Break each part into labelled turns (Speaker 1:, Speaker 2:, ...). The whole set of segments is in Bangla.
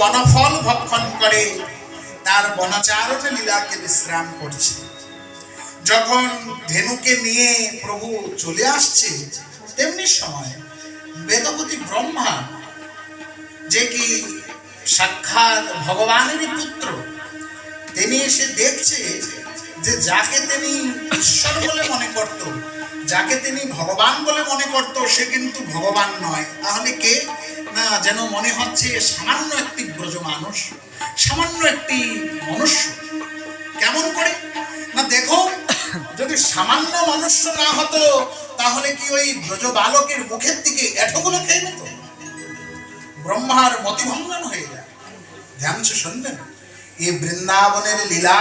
Speaker 1: বনফল ভক্ষণ করে তার বনচারণ লীলাকে বিশ্রাম করছে। যখন ধেনুকে নিয়ে প্রভু চলে আসছে, তেমনি সময় বেদপতি ব্রহ্মা, যে কি সাক্ষাৎ ভগবানেরই পুত্র, তিনি এসে দেখছে যে যাকে তিনি ঈশ্বর বলে মনে করত, যাকে তিনি ভগবান বলে মনে করত, সে কিন্তু ভগবান নয়। তাহলে কে? না, যেন মনে হচ্ছে সামান্য একটি ব্রজ মানুষ, সামান্য একটি মনুষ্য। কেমন করে? না, দেখো, যদি সামান্য মনুষ্য না হতো, তাহলে কি ওই ব্রজ বালকের মুখের দিকে এঠোগুলো খেয়ে নিত? ব্রহ্মার মতিভঙ্গন হয়ে যায়। ধ্যান শুনবেন এই বৃন্দাবনের লীলা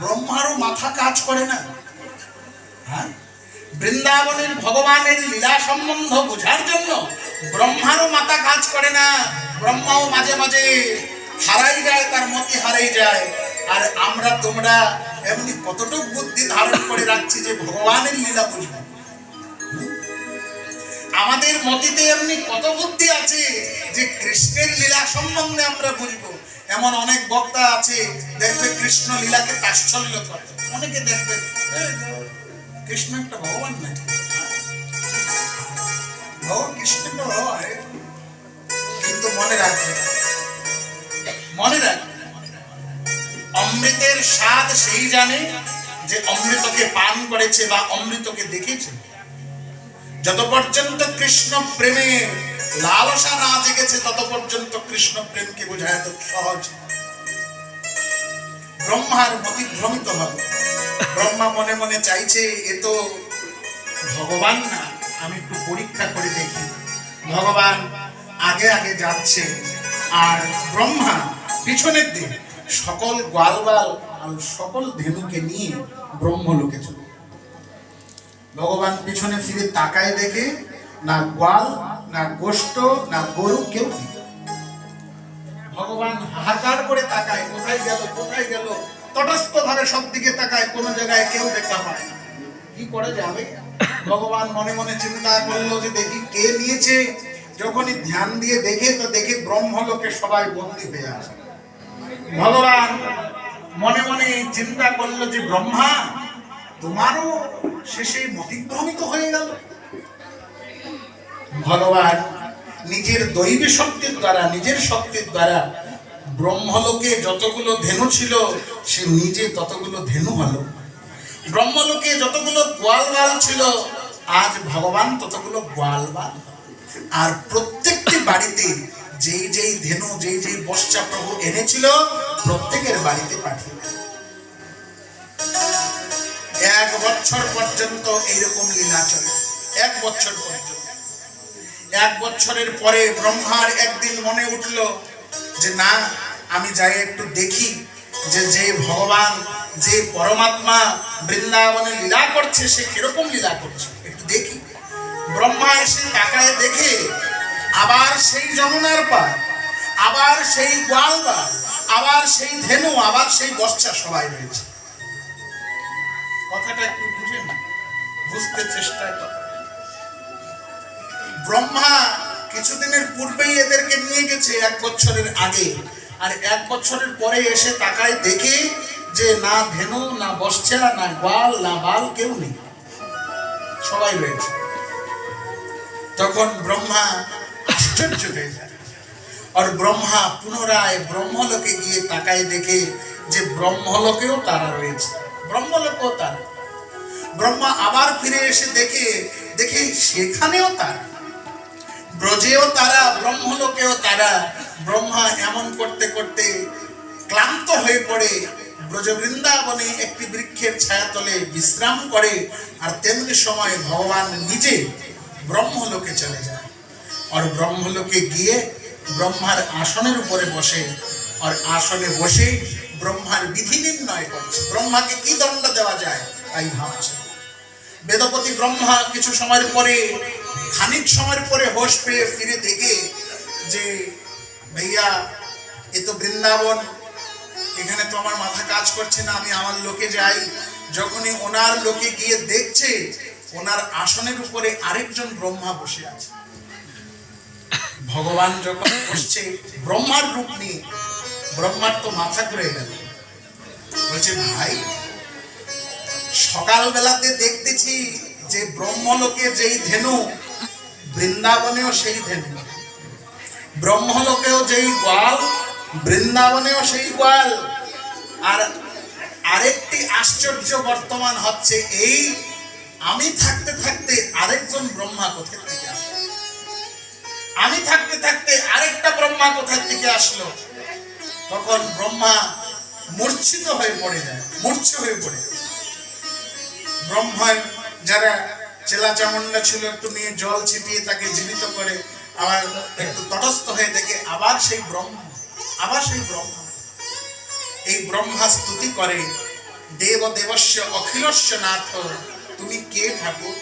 Speaker 1: ব্রহ্মারও মাথা কাজ করে না। বৃন্দাবনের ভগবানের লীলা সম্বন্ধ বোঝার জন্য ব্রহ্মারও মাথা কাজ করে না। ব্রহ্মাও মাঝে মাঝে হারাই যায় তার মতি হারাই যায়। আর আমরা তোমরা এমনি কতটুক বুদ্ধি ধারণ করে রাখছি যে ভগবানের লীলা বুঝব। আমাদের মতিতে এমনি কত বুদ্ধি আছে যে কৃষ্ণের লীলা সম্বন্ধে আমরা বুঝব। এমন অনেক বক্তা আছে দেখবে কৃষ্ণ লীলাকে তাচ্ছল্য করে। অনেকে দেখবে "এ, কৃষ্ণ একটা ভগবান নাকি ভগবান কৃষ্ণ তো হয়, কিন্তু মনে রাখবে মনে রাখবে, অমৃতের স্বাদ সেই জানে যে অমৃতকে পান করেছে বা অমৃতকে দেখেছে। যত পর্যন্ত কৃষ্ণ প্রেমে লালসা না জেগেছে তত পর্যন্ত কৃষ্ণ প্রেমকে বোঝা এত সহজ। ব্রহ্মার মতিভ্রমিত হবে ব্রহ্মা মনে মনে চাইছে, এ তো ভগবান না, আমি একটু পরীক্ষা করে দেখি। ভগবান আগে আগে যাচ্ছে, আর ব্রহ্মা পিছনের দিন সকল গোয়ালবাল আর সকল ধেনুকে নিয়ে ব্রহ্মলোকে চলে। ভগবান পিছনে ফিরে তাকায় দেখে না গোয়াল, না গোষ্ঠ, না গরু কেউ ভগবান হাহাকার করে তাকায়, কোথায় গেল কোথায় গেল? তটস্থ ভাবে সব দিকে তাকায়, কোনো জায়গায় কেউ দেখা পায় না। কি করে যাবে ভগবান মনে মনে চিন্তা করল যে দেখি কে নিয়েছে। যখনই ধ্যান দিয়ে দেখে, তো দেখে ব্রহ্মলোকে সবাই বন্দী হয়ে আছে। ভগবান মনে মনে চিন্তা করল যে ব্রহ্মা, তোমারও শেষে মতিভ্রমিত হয়ে গেল। ভগবান নিজের দৈবী শক্তির দ্বারা, নিজের শক্তির দ্বারা ব্রহ্মলোকে যতগুলো ধেনু ছিল, সে নিজে ততগুলো ধেনু হলো। ব্রহ্মলোকে যতগুলো গোয়ালবাল ছিল, আজ ভগবান ততগুলো গোয়ালবাল আর প্রত্যেকটি বাড়িতে যেই যেই ধেনু, যেই যেই বর্ষা প্রভু এনেছিল, প্রত্যেকের বাড়িতে পাঠিয়ে এক বছর পর্যন্ত এইরকম লীলা চলে। এক বছর পর্যন্ত। এক বছরের পরে ব্রহ্মার একদিন মনে উঠল যে না, আমি যাই একটু দেখি যে যে ভগবান, যে পরমাত্মা বৃন্দাবনে লীলা করছে, সে কীরকম লীলা করছে? একটু দেখি। ব্রহ্মা এসে তাকায় দেখে, আবার সেই যমুনার পার আবার সেই গোয়ালবার, আবার সেই ধেনু, আবার সেই বর্ষা সবাই রয়েছে। কথাটা একটু বুঝেন, বুঝতে চেষ্টা ব্রহ্মা কিছুদিনের পূর্বেই এদেরকে নিয়ে গেছে এক বছরের আগে। আর এক বছরের পরে এসে তাকায় দেখে যে না ধেনু না বসছা না বাল না বাল, কেউ নেই। সবাই রয়েছে। তখন ব্রহ্মা আশ্চর্য হয়ে আর ব্রহ্মা পুনরায় ব্রহ্মলোকে গিয়ে তাকায় দেখে যে ব্রহ্মলোকেও তারা রয়েছে। ব্রহ্মলোকেও তারা। ব্রহ্মা আবার ফিরে এসে দেখে দেখে সেখানেও তারা। ব্রজেও তারা, ব্রহ্মলোকেও তারা, ব্রহ্মা এমন করতে করতে ক্লান্ত হয়ে পড়ে ব্রজ বৃন্দাবনে একটি বৃক্ষের ছায়াতলে বিশ্রাম করে, আর তেমনি সময় ভগবান নিজে ব্রহ্মলোকে চলে যায়। আর ব্রহ্মলোকে গিয়ে ব্রহ্মার আসনের উপরে বসে, আর আসনে বসে ব্রহ্মার বিধি নির্ণয় করছে ব্রহ্মাকে কি দণ্ড দেওয়া যায়, তাই ভাবছে। বেদপতি ব্রহ্মা কিছু সময়ের পরে খানিক সময়ের পরে হোশ পেয়ে ফিরে দেখে যে, ভাইয়া, এ তো বৃন্দাবন, এখানে তো আমার মাথা কাজ করছে না, আমি আমার লোকে যাই। যখনই ওনার লোকে গিয়ে দেখছে, ওনার আসনের উপরে আরেকজন ব্রহ্মা বসে আছে। ভগবান যখন বসছে, ব্রহ্মার রূপ নিয়ে, ব্রহ্মার তো মাথা ঘুরে গেল। বলছে, ভাই, সকালবেলাতে দেখতেছি যে ব্রহ্মলোকে যেই ধেনু বৃন্দাবনেও সেই ধেনু। ব্রহ্মলোকেও যেই গোয়াল, বৃন্দাবনেও সেই গোয়াল। আর আরেকটি আশ্চর্য বর্তমান হচ্ছে এই, আমি থাকতে থাকতে আরেকজন ব্রহ্মা কোথা থেকে আসলো? আমি থাকতে থাকতে আরেকটা ব্রহ্মা কোথা থেকে আসলো? তখন ব্রহ্মা মূর্ছিত হয়ে পড়ে যায়, মূর্ছ হয়ে পড়ে যায়। ব্রহ্মার যারা চেলা চামুন্ডা ছিল, একটু নিয়ে জল ছিটিয়ে তাকে জীবিত করে। আবার একটু তটস্থ হয়ে দেখে আবার সেই ব্রহ্ম, আবার সেই ব্রহ্ম। এই ব্রহ্মা স্তুতি করে, দেব দেবস্য অখিলস্য নাথ, তুমি কে ঠাকুর?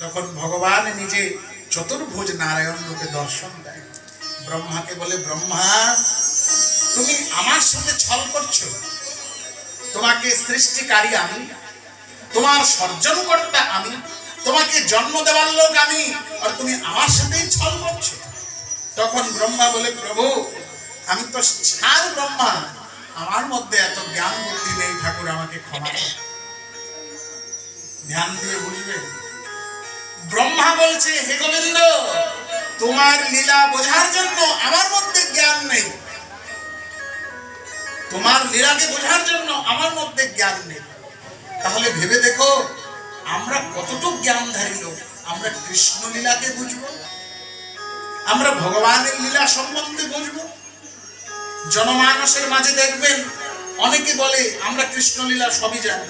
Speaker 1: তখন ভগবান নিজে চতুর্ভুজ নারায়ণ রূপে দর্শন দেয়। ব্রহ্মাকে বলে, ব্রহ্মা, তুমি আমার সাথে ছল করছ। তোমাকে সৃষ্টিকারী আমি, তোমার সর্জনকর্তা আমি তোমাকে জন্ম দেওয়ার লোক আমি, আর তুমি আমার সাথেই ছল করছ। তখন ব্রহ্মা বলে, প্রভু, আমি তো ছাড় ব্রহ্মা। আমার মধ্যে এত জ্ঞান বুদ্ধি নেই, ঠাকুর, আমাকে ক্ষমা ধ্যান দিয়ে বুঝবেন ব্রহ্মা বলছে, হে গোবিন্দ, তোমার লীলা বোঝার জন্য আমার মধ্যে জ্ঞান নেই। তোমার লীলাকে বোঝার জন্য আমার মধ্যে জ্ঞান নেই। তাহলে ভেবে দেখো আমরা কতটুকু জ্ঞানধারী লোক, আমরা কৃষ্ণ লীলাকে বুঝব? আমরা ভগবানের লীলা সম্বন্ধে বুঝব? জনমানসের মাঝে দেখবেন, অনেকে বলে, আমরা কৃষ্ণ লীলা সবই জানি।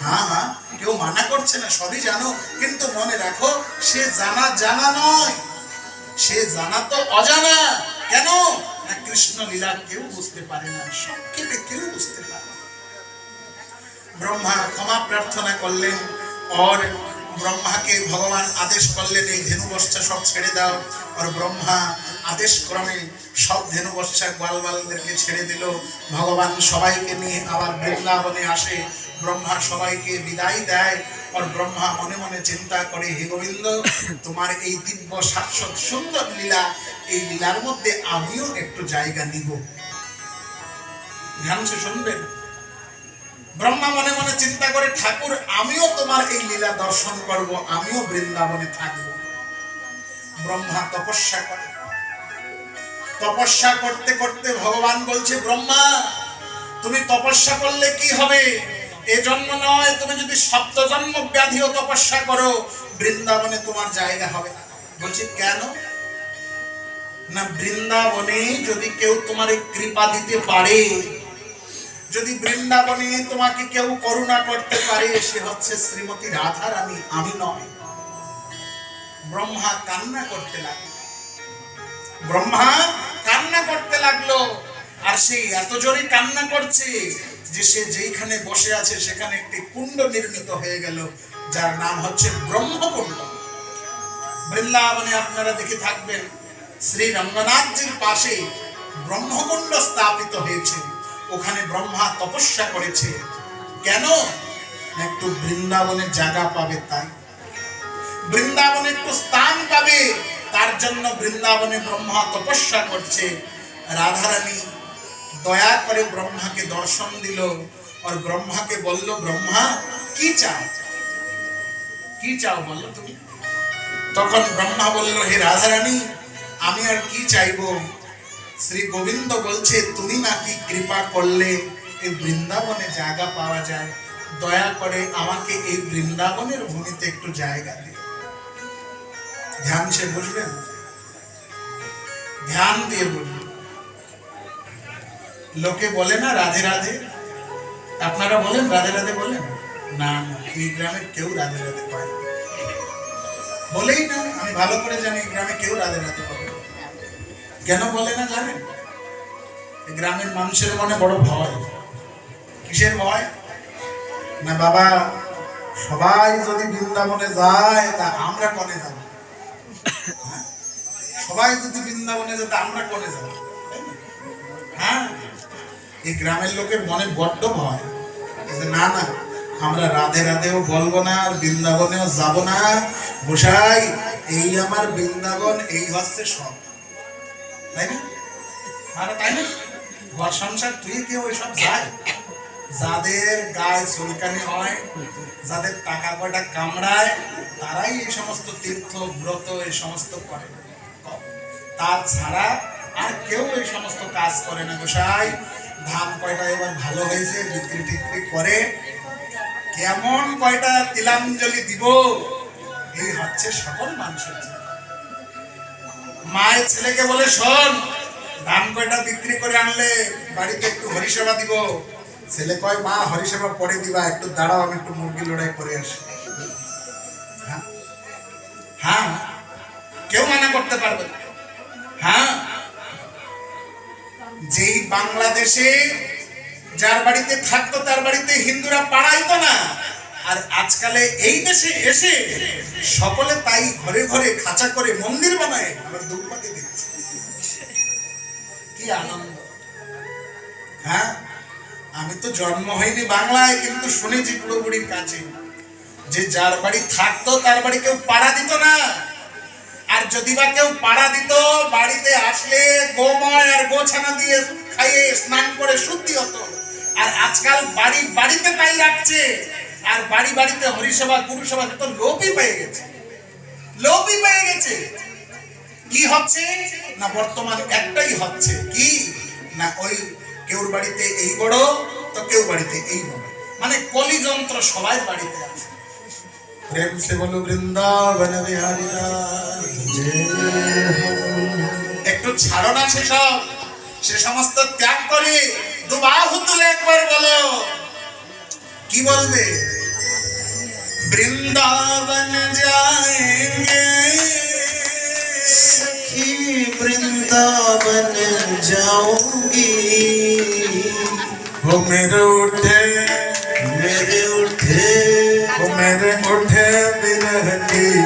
Speaker 1: হ্যাঁ হ্যাঁ কেউ মানা করছে না, সবই জানো, কিন্তু মনে রাখো, সে জানা জানা নয়। সে জানা তো অজানা। কেন? না কৃষ্ণ লীলা কেউ বুঝতে পারে না, সংক্ষেপে কেউ বুঝতে পারে ব্রহ্মা ক্ষমা প্রার্থনা করলেন। और ব্রহ্মাকে ভগবান আদেশ করলেন, এই ধেনু বর্ষা সব ছেড়ে দাও। আর ব্রহ্মা আদেশ ক্রমে সব ধেনু বর্ষা গোয়ালবালদেরকে ছেড়ে দিল। ভগবান সবাইকে নিয়ে আবার বৃন্দাবনে আসে। ব্রহ্মা সবাইকে বিদায় দেয়। আর ব্রহ্মা মনে মনে চিন্তা করে, হে গোবিন্দ, তোমার এই দিব্য, শাশ্বত, সুন্দর লীলা, এই লীলার মধ্যে আমিও একটু জায়গা নিব। ধ্যান শুনবেন। ব্রহ্মা মনে মনে চিন্তা করে, ঠাকুর, আমিও তোমার এই লীলা দর্শন করব, আমিও বৃন্দাবনে থাকব। ব্রহ্মা তপস্যা করে। তপস্যা করতে করতে ভগবান বলছে, ব্রহ্মা, তুমি তপস্যা করলে কি হবে? এজন্য নয়, তুমি যদি সপ্ত জন্ম ব্যাধিও তপস্যা করো, বৃন্দাবনে তোমার জায়গা হবে না। বলছি, কেন? না, বৃন্দাবনে যদি কেউ তোমার কৃপা দিতে পারে যদি বৃন্দাবনে তোমাকে কেউ করুণা করতে পারে, সে হচ্ছে শ্রীমতী রাধা রানী আমি নয়। ব্রহ্মা কান্না করতে লাগল। ব্রহ্মা কান্না করতে লাগল, আর সে এত জোরে কান্না করছে যে সে যেখানে বসে আছে, সেখানে একটি কুণ্ড নির্মিত হয়ে গেল, যার নাম হচ্ছে ব্রহ্মকুণ্ড। বৃন্দাবনে আপনারা দেখে থাকবেন, শ্রী রঙ্গনাথজির পাশে ব্রহ্মকুণ্ড স্থাপিত হয়েছে। ওখানে ব্রহ্মা তপস্যা করেছে। কেন? একটু বৃন্দাবনে জায়গা পাবে তাই। বৃন্দাবনে একটু স্থান পাবে, তার জন্য বৃন্দাবনে ব্রহ্মা তপস্যা করছে। রাধারানী দয়া করে ব্রহ্মাকে দর্শন দিল, আর ব্রহ্মাকে বলল, ব্রহ্মা, কি চাও? কি চাও বলো তুমি? তখন ব্রহ্মা বলল, হে রাধারানী, আমি আর কি চাইব? শ্রী গোবিন্দ বলছে, তুমি নাকি কৃপা করলে এই বৃন্দাবনে জায়গা পাওয়া যায়? দয়া করে আমাকে এই বৃন্দাবনের ভূমিতে একটু জায়গা দিও। ধ্যান সে বুঝবেন ধ্যান দিয়ে বুঝবেন লোকে বলে না রাধে রাধে? আপনারা বলেন, রাধে রাধে বলেন? না এই গ্রামের কেউ রাধে রাধে পায়। বলেই না, আমি ভালো করে জানি গ্রামে কেউ রাধে রাধে না। কেন বলে না জানেন? গ্রামের মানুষের মনে বড় ভয়। কিসের ভয়? না বাবা, সবাই যদি বৃন্দাবনে যায়, তা আমরা কনে যাব? হ্যাঁ? সবাই যদি বৃন্দাবনে যায়, তা আমরা কনে যাব? হ্যাঁ? এই গ্রামের লোকের মনে বড্ড ভয়। না না, আমরা রাধে রাধেও বলব না, আর বৃন্দাবনেও যাব না। গোসাই এই আমার বৃন্দাবন, এই হচ্ছে সব তাই না? আরে তাই না? ঘর সংসার, তুই কেউ ওইসব যায় যাদের গায়ে চুলকানি হয়, যাদের টাকা কয়টা কামড়ায়, তারাই এই সমস্ত তীর্থ, ব্রত, এই সমস্ত করে। তাছাড়া আর কেউ এই সমস্ত কাজ করে না গোসাই। ধান কয়টা এবার ভালো হয়েছে, বিক্রি টিক্রি করে। কেমন কয়টা তিলাঞ্জলি দিব? এই হচ্ছে সকল মানুষের চিন্তা। মায়ের ছেলেকে বলে, শোন, ধান কয়টা বিক্রি করে আনলে বাড়িতে একটু হরিসেবা দিব? ছেলে কয়, মা, হরিসেবা পরে দিবা, একটু দাঁড়াও, আমি একটু মুরগি লড়াই করে আসি। হ্যাঁ? হ্যাঁ? কেউ মানা করতে পারবে হ্যাঁ? যেই বাংলাদেশে যার বাড়িতে থাকতো, তার বাড়িতে হিন্দুরা পাড়াইতো না। আর আজকালে এই দেশে এসে সকলে তাই ঘরে ঘরে খাঁচা করে মন্দির বানায় আমরা দুর্ভাগ্যে দেখছি। কি আনন্দ। হ্যাঁ? আমি তো জন্ম হয়নি বাংলায় কিন্তু শুনেছি বুড়ির কাছে। যে যার বাড়ি থাকতো তার বাড়ি কেউ পাড়া দিত না। আর যদি বা কেউ পাড়া দিত বাড়িতে আসলে গোময় আর গোছানা দিয়ে খাইয়ে স্নান করে শুদ্ধি হতো। আর আজকাল বাড়ি বাড়িতে তাই রাখছে আর বাড়ি বাড়িতে হরিসভা গুরুসভা তো লোপই পেয়ে গেছে লোপই পেয়ে গেছে। কি হচ্ছে? না বর্তমান একটাই হচ্ছে কি? না ওই কেউর বাড়িতে এই বড় তো কেউ বাড়িতে এই বড়। মানে কলিযন্ত্র সবাই বাড়িতে আছে। প্রেম সে বলো বৃন্দাবন বিহারী একটু ছাড়ো না সেসব। সে সমস্ত ত্যাগ করে দুবাহু তুলে একবার বলো। কি বলবে? वृंदावन जाएँगे।
Speaker 2: सखी वृंदावन जाऊँगी।
Speaker 1: वो मेरे उठे
Speaker 2: मेरे उठे।
Speaker 1: वो मेरे उठे बिरह की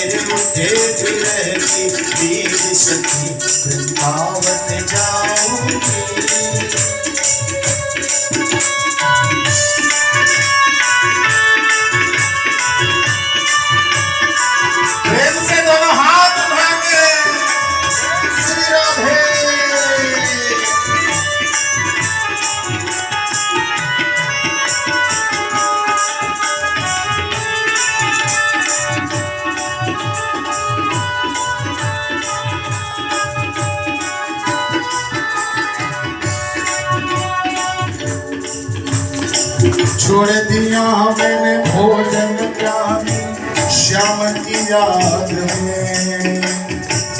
Speaker 2: तेरे तेरे रहती वीर सखी वृंदावन
Speaker 1: जाओ। दिया मैंने भोजन प्यारी श्याम की याद में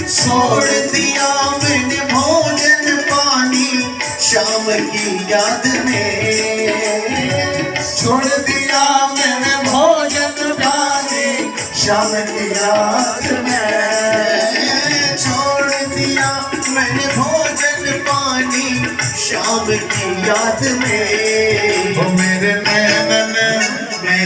Speaker 2: छोड़ दिया मैंने भोजन पानी श्याम की याद में।
Speaker 1: छोड़ दिया मैंने भोजन पानी
Speaker 2: श्याम की याद में। छोड़ दिया मैंने भोजन पानी श्याम की याद में।
Speaker 1: मेरे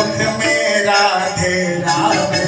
Speaker 1: मुख में राधे राधे
Speaker 2: राधे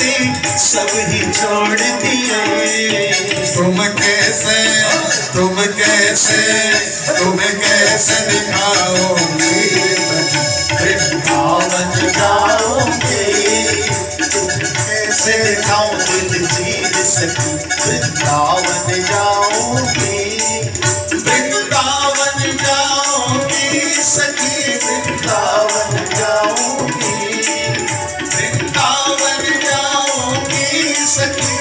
Speaker 1: नाते
Speaker 2: सब ही छोड़ दिए।
Speaker 1: तुम कैसे तुम कैसे तुम कैसे दिखाओगे
Speaker 2: वृंदावन जाओगे कैसे दिखाओ दिल जीत सकी? वृंदावन जाओगे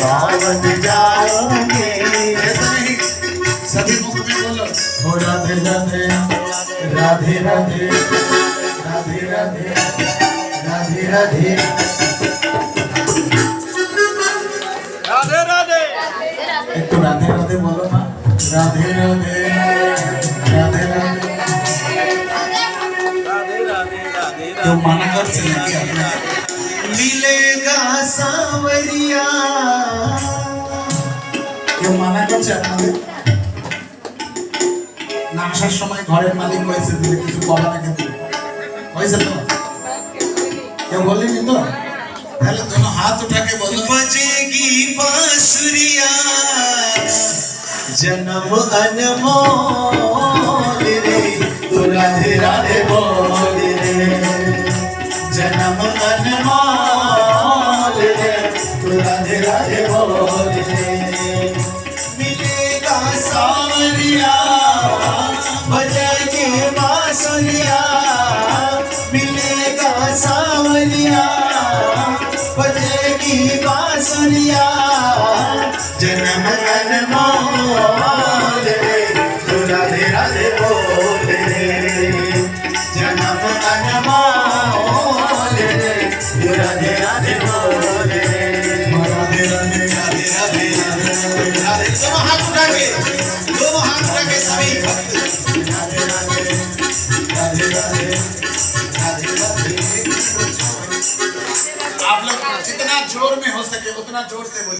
Speaker 2: पावन जाओगे
Speaker 1: सभी मुख में बोलो
Speaker 2: हो राधे राधे राधे राधे राधे राधे राधे राधे
Speaker 3: राधे
Speaker 2: राधे एक तो राधे राधे बोलो राधे राधे राधे
Speaker 3: राधे राधे राधे
Speaker 1: राधे राधे माना कर से
Speaker 2: मिलेगा सांवरिया
Speaker 1: কেউ মানা করছে আপনাদের না আসার সময় ঘরের মালিক হয়েছে দিলে কিছু বলা রেখে দিলে হয়েছে তো কেউ বললেনি তো তাহলে दोनों हाथ उठा के बोलो
Speaker 2: बजेगी बांसुरिया जन्म अनमोल रे तू राधे राधे
Speaker 1: आप लोग जितना ज़ोर में हो सके उतना ज़ोर से बोलिए।